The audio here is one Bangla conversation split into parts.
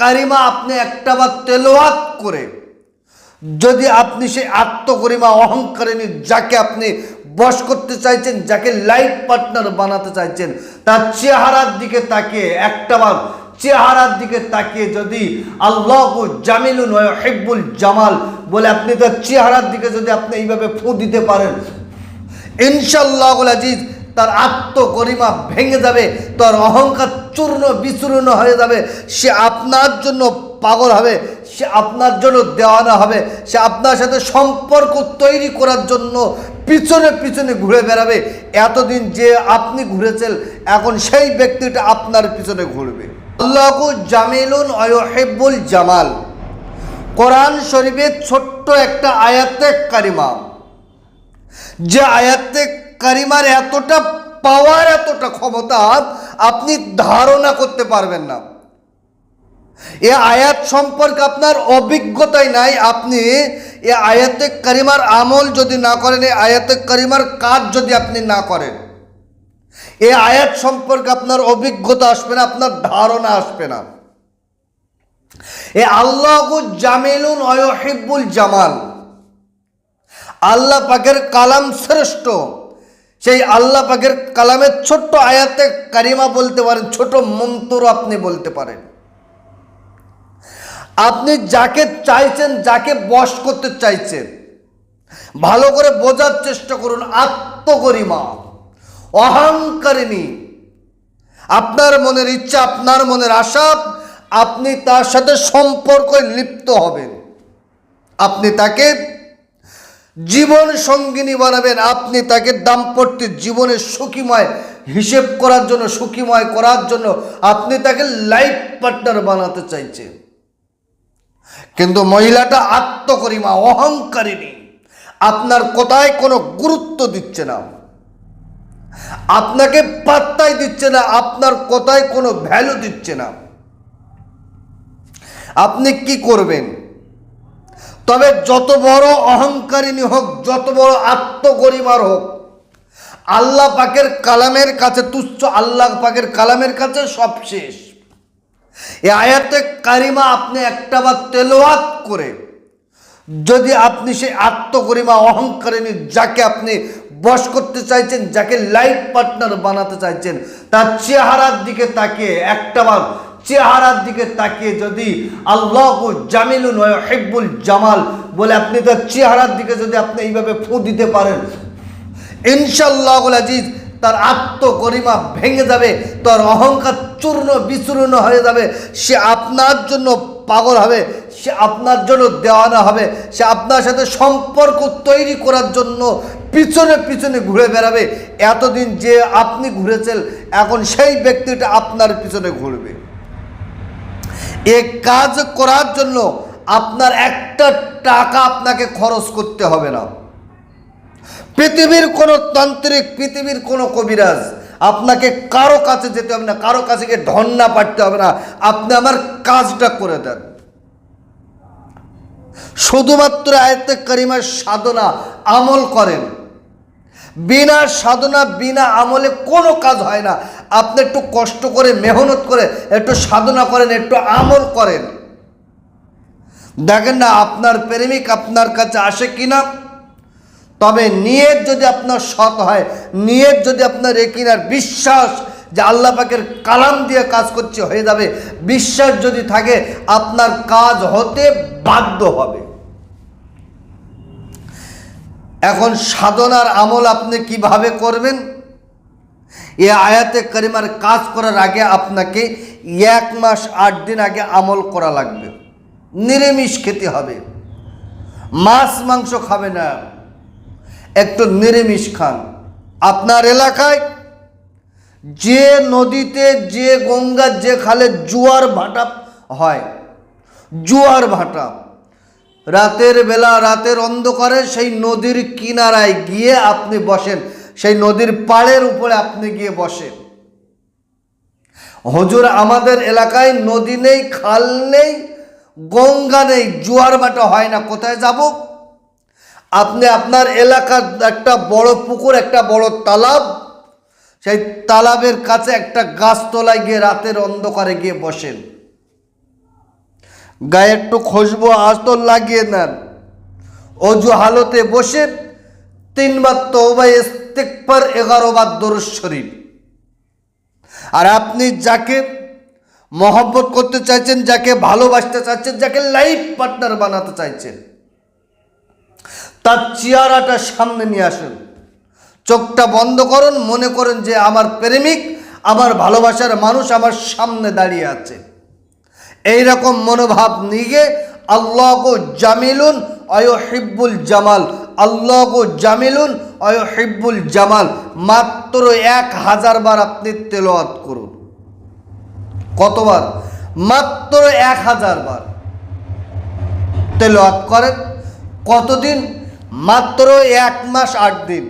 কারিমা আপনি একটাবার তেলোয়াত করে, যদি আপনি সেই আত্মগরিমা অহংকারিনী যাকে আপনি বশ করতে চাইছেন, যাকে লাইফ পার্টনার বানাতে চাইছেন, তার চেহারার দিকে তাকিয়ে একটাবার চেহারার দিকে তাকিয়ে যদি আল্লাহ জামিলুন হেব্বুল জামাল বলে আপনি তার চেহারার দিকে যদি আপনি এইভাবে ফু দিতে পারেন ইনশাল্লাহ আজিজ তার আত্মগরিমা ভেঙে যাবে, তার অহংকার চূর্ণ বিচূর্ণ হয়ে যাবে। সে আপনার জন্য পাগল হবে, সে আপনার জন্য দেওয়ানা হবে, সে আপনার সাথে সম্পর্ক তৈরি করার জন্য পিছনে পিছনে ঘুরে বেড়াবে। এতদিন যে আপনি ঘুরেছেন, এখন সেই ব্যক্তিটা আপনার পিছনে ঘুরবে। আল্লাহু জামিলুন অয়হেবুল জামাল। কোরআন শরীফের ছোট্ট একটা আয়াতে কারিমা। যে আয়াতে কারিমার এতটা পাওয়ার এতটা ক্ষমতা, আপনি ধারণা করতে পারবেন না। এ আয়াত সম্পর্কে আপনার অভিজ্ঞতাই নাই। আপনি এ আয়াতে কারিমার আমল যদি না করেন এই আয়াতে কারিমার কাজ যদি আপনি না করেন, এ আয়াত সম্পর্কে আপনার অভিজ্ঞতা আসবে না, আপনার ধারণা আসবে না। এ আল্লাহ জামিলুন অয়হিবুল জামাল। আল্লাহ পাকের কালাম শ্রেষ্ঠ। সেই আল্লাহ পাকের কালামের ছোট্ট আয়াতে কারিমা বলতে পারেন, ছোট মন্তর আপনি বলতে পারেন। আপনি যাকে চাইছেন, যাকে বশ করতে চাইছেন, ভালো করে বোঝার চেষ্টা করুন, আত্মগরিমা অহংকারিনী আপনার মনের ইচ্ছা, আপনার মনের আশা, আপনি তার সাথে সম্পর্কে লিপ্ত হবেন। আপনি তাকে জীবন সঙ্গিনী বানাবেন। আপনি তাকে দাম্পত্য জীবনের সুখীময় হিসেব করার জন্য, সুখীময় করার জন্য আপনি তাকে লাইফ পার্টনার বানাতে চাইছেন। কিন্তু মহিলাটা আত্মকরিমা অহংকারিনী আপনার কোথায় কোনো গুরুত্ব দিচ্ছে না। আপনাকে পাত্তাই দিচ্ছে না, আপনার কোথায় কোনো ভ্যালু দিচ্ছে না। আপনি কি করবেন? তবে যত বড় অহংকারিনী হোক, যত বড় আত্মগরিমার হোক, আল্লাহ পাকের কালামের কাছে, তুচ্ছ আল্লাহ পাকের কালামের কাছে সব শেষ। এ আয়াতে কারিমা আপনি একটা বার তেলোয়াত করে, যদি আপনি সেই আত্মগরিমা অহংকারিনী যাকে আপনি বশ করতে চাইছেন, যাকে লাইফ পার্টনার বানাতে চাইছেন, তার চেহারার দিকে তাকিয়ে একটাবার চেহারার দিকে তাকিয়ে যদি আল্লাহ জামিলুন হেব্বুল জামাল বলে আপনি তার চেহারার দিকে যদি আপনি এইভাবে ফু দিতে পারেন ইনশাল্লাহ আজিজ তার আত্মগরিমা ভেঙে যাবে, তার অহংকার চূর্ণ বিচূর্ণ হয়ে যাবে, সে আপনার জন্য পাগল হবে, সে আপনার জন্য দেওয়ানা হবে, সে আপনার সাথে সম্পর্ক তৈরি করার জন্য পিছনে পিছনে ঘুরে বেড়াবে। এতদিন যে আপনি ঘুরেছেন, এখন সেই ব্যক্তিটা আপনার পিছনে ঘুরবে। এ কাজ করার জন্য আপনার একটা টাকা আপনাকে খরচ করতে হবে না। পৃথিবীর কোনো তান্ত্রিক, পৃথিবীর কোনো কবিরাজ আপনাকে কারও কাছে যেতে হবে না, কারও কাছে গিয়ে ঢন্না পাঠতে হবে না। আপনি আমার কাজটা করে দেন। শুধুমাত্র আয়ত্তে করিমার সাধনা, আমল করেন। বিনা সাধনা, বিনা আমলে কোনো কাজ হয় না। আপনি একটু কষ্ট করে, মেহনত করে, একটু সাধনা করেন, একটু আমল করেন। দেখেন না, আপনার প্রেমিক আপনার কাছে আসে কিনা? তবে নিয়ত যদি আপনার সৎ হয়, নিয়ত যদি আপনার একিনার বিশ্বাস যে আল্লাহ পাকের কালাম দিয়ে কাজ করছে, হয়ে যাবে। বিশ্বাস যদি থাকে, আপনার কাজ হতে বাধ্য হবে। এখন সাধনার আমল আপনি কীভাবে করবেন? এ আয়াতে করিমার কাজ করার আগে আপনাকে এক মাস, আট দিন আগে আমল করা লাগবে। নিরামিষ খেতে হবে। মাছ, মাংস খাবে না। একটু নিরামিষ খান। আপনার এলাকায় যে নদীতে, যে গঙ্গা, যে খালে জোয়ার ভাটা হয়, জোয়ার ভাটা, রাতের বেলা, রাতের অন্ধকারে সেই নদীর কিনারায় গিয়ে আপনি বসেন। সেই নদীর পাড়ের উপরে আপনি গিয়ে বসেন। হজুর, আমাদের এলাকায় নদী নেই, খাল নেই, গঙ্গা নেই, জোয়ার ভাটা হয় না, কোথায় যাব? আপনি আপনার এলাকার একটা বড় পুকুর, একটা বড় তালাব, সেই তালাবের কাছে একটা গাছতলায় গিয়ে রাতের অন্ধকারে গিয়ে বসেন। গায়ে একটু খুশবু আস্তর লাগিয়ে নেন। অজু হালতে বসে তিনবার তৌবা ইস্তেকবার এগারো বার দরুদ শরীফ। আর আপনি যাকে মহব্বত করতে চাইছেন, যাকে ভালোবাসতে চাচ্ছেন যাকে লাইফ পার্টনার বানাতে চাইছেন, তার চেয়ারাটা সামনে নিয়ে আসুন। চোখটা বন্ধ করুন, মনে করেন যে আমার প্রেমিক, আমার ভালোবাসার মানুষ আমার সামনে দাঁড়িয়ে আছে। এই রকম মনোভাব নিয়ে আল্লাহ জামিলুন অয় হিব্বুল জামাল। আল্লাহ জামিলুন অয় হিব্বুল জামাল, মাত্র এক হাজার বার আপনি তেলোয়াত করুন। কতবার? মাত্র এক হাজার বার। তেলোয়াত করেন। কতদিন? মাত্র এক মাস আট দিন।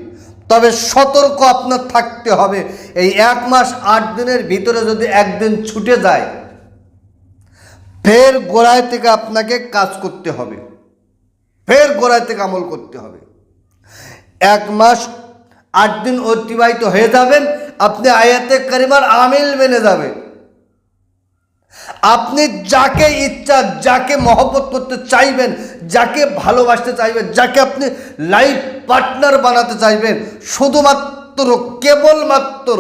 তবে সতর্ক আপনার থাকতে হবে, এই এক মাস আট দিনের ভিতরে যদি একদিন ছুটে যায়, ফের গোড়ায় থেকে আপনাকে কাজ করতে হবে। ফের গোড়ায় থেকে আমল করতে হবে। এক মাস আট দিন অতিবাহিত হয়ে যাবেন, আপনি আয়াতে কারিমার আমিল মেনে যাবেন। আপনি যাকে ইচ্ছা, যাকে মহব্বত করতে চাইবেন, যাকে ভালোবাসতে চাইবেন, যাকে আপনি লাইফ পার্টনার বানাতে চাইবেন, শুধুমাত্র, কেবলমাত্র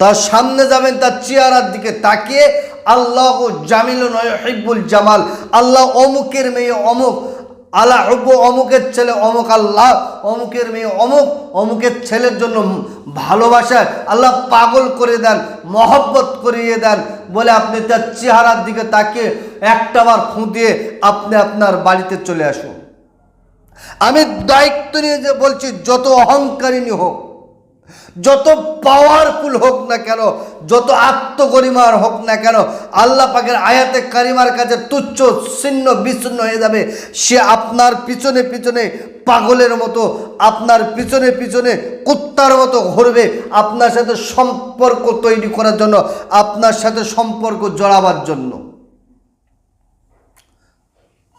তার সামনে যাবেন, তার চেয়ারার দিকে তাকিয়ে আল্লাহ জামিল নয় হিব্বুল জামাল। আল্লাহ অমুকের মেয়ে অমুক, আল্লাহ হব্ব অমুকের ছেলে অমুক, আল্লাহ অমুকের মেয়ে অমুক, অমুকের ছেলের জন্য ভালোবাসায় আল্লাহ পাগল করে দেন, মহব্বত করিয়ে দেন। বলে আপনি তার চেহারার দিকে তাকিয়ে একটাবার ফুঁদিয়ে আপনি আপনার বাড়িতে চলে আসুন। আমি দায়িত্ব নিয়ে যে বলছি, যত অহংকারিনী হোক যত পাওয়ারফুল হোক না কেন, যত আত্মগরিমার হোক না কেন, আল্লাহ পাকের আয়াতে কারিমার কাছে তুচ্ছ ছিন্ন বিচ্ছিন্ন হয়ে যাবে। সে আপনার পিছনে পিছনে পাগলের মতো, আপনার পিছনে পিছনে কুত্তার মতো ঘুরবে আপনার সাথে সম্পর্ক তৈরি করার জন্য, আপনার সাথে সম্পর্ক জড়াবার জন্য।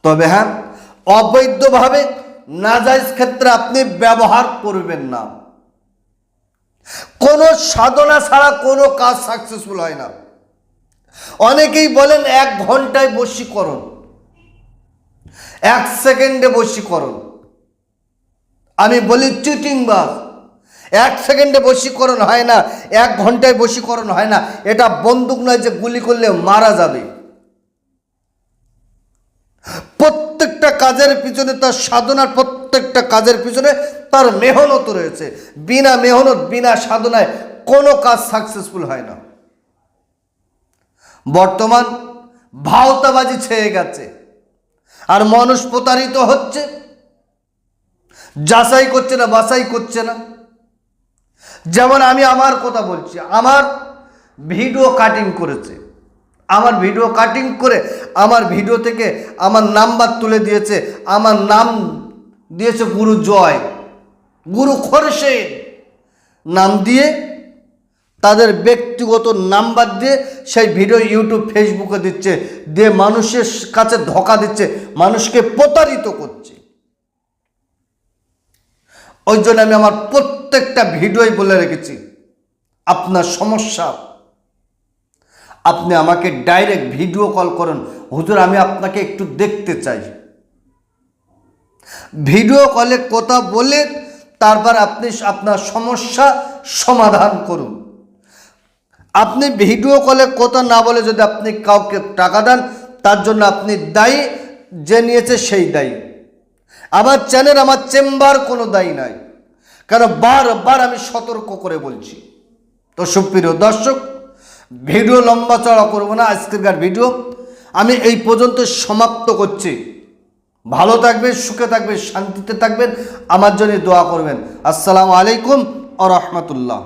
তবে হ্যাঁ অবৈধভাবে নাজাইজ ক্ষেত্রে আপনি ব্যবহার করবেন না। কোনো সাধনা ছাড়া কোনো কাজ সাকসেসফুল হয় না। অনেকেই বলেন এক ঘন্টায় বশীকরণ, এক সেকেন্ডে বশীকরণ। আমি বলি চিটিং বাস, এক সেকেন্ডে বশীকরণ হয় না, এক ঘন্টায় বশীকরণ হয় না। এটা বন্দুক নয় যে গুলি করলে মারা যাবে। প্রত্যেকটা কাজের পিছনে তার সাধনার প্রত্যেকটা কাজের পিছনে তার মেহনত রয়েছে। বিনা মেহনত, বিনা সাধনায় কোনো কাজ সাকসেসফুল হয় না। বর্তমান ভাওতাবাজি ছেয়ে গেছে। আর মানুষ প্রতারিত হচ্ছে। যাচাই করছে না, বাছাই করছে না। যেমন আমি আমার কথা বলছি, আমার ভিডিও কাটিং করেছে। আমার ভিডিও কাটিং করে আমার ভিডিও থেকে আমার নাম্বার তুলে দিয়েছে। আমার নাম দিয়েছে গুরু জয়, গুরু খরশেদ। নাম দিয়ে তাদের ব্যক্তিগত নাম্বার দিয়ে সেই ভিডিও ইউটিউব, ফেসবুকে দিচ্ছে, দিয়ে মানুষের কাছে ধোকা দিচ্ছে, মানুষকে প্রতারিত করছে। ওই জন্য আমি আমার প্রত্যেকটা ভিডিওই বলে রেখেছি, আপনার সমস্যা। আপনি আমাকে ডাইরেক্ট ভিডিও কল করুন। হুজুর, আমি আপনাকে একটু দেখতে চাই। ভিডিও কলে কথা বলে তারপর আপনি আপনার সমস্যা সমাধান করুন। আপনি ভিডিও কলে কথা না বলে যদি আপনি কাউকে টাকা দেন, তার জন্য আপনি দায়ী, যে নিয়েছে সেই দায়ী। আমার চ্যানেল, আমার চেম্বার কোনো দায়ী নাই। কারণ বারবার আমি সতর্ক করে বলছি। তো সুপ্রিয় দর্শক, ভিডিও লম্বা চড়া করব না আজকেরকার ভিডিও। আমি এই পর্যন্ত সমাপ্ত করছি। ভালো থাকবেন সুখে থাকবেন শান্তিতে থাকবেন। আমার জন্য দোয়া করবেন। আসসালামু আলাইকুম আ রহমতুল্লাহ।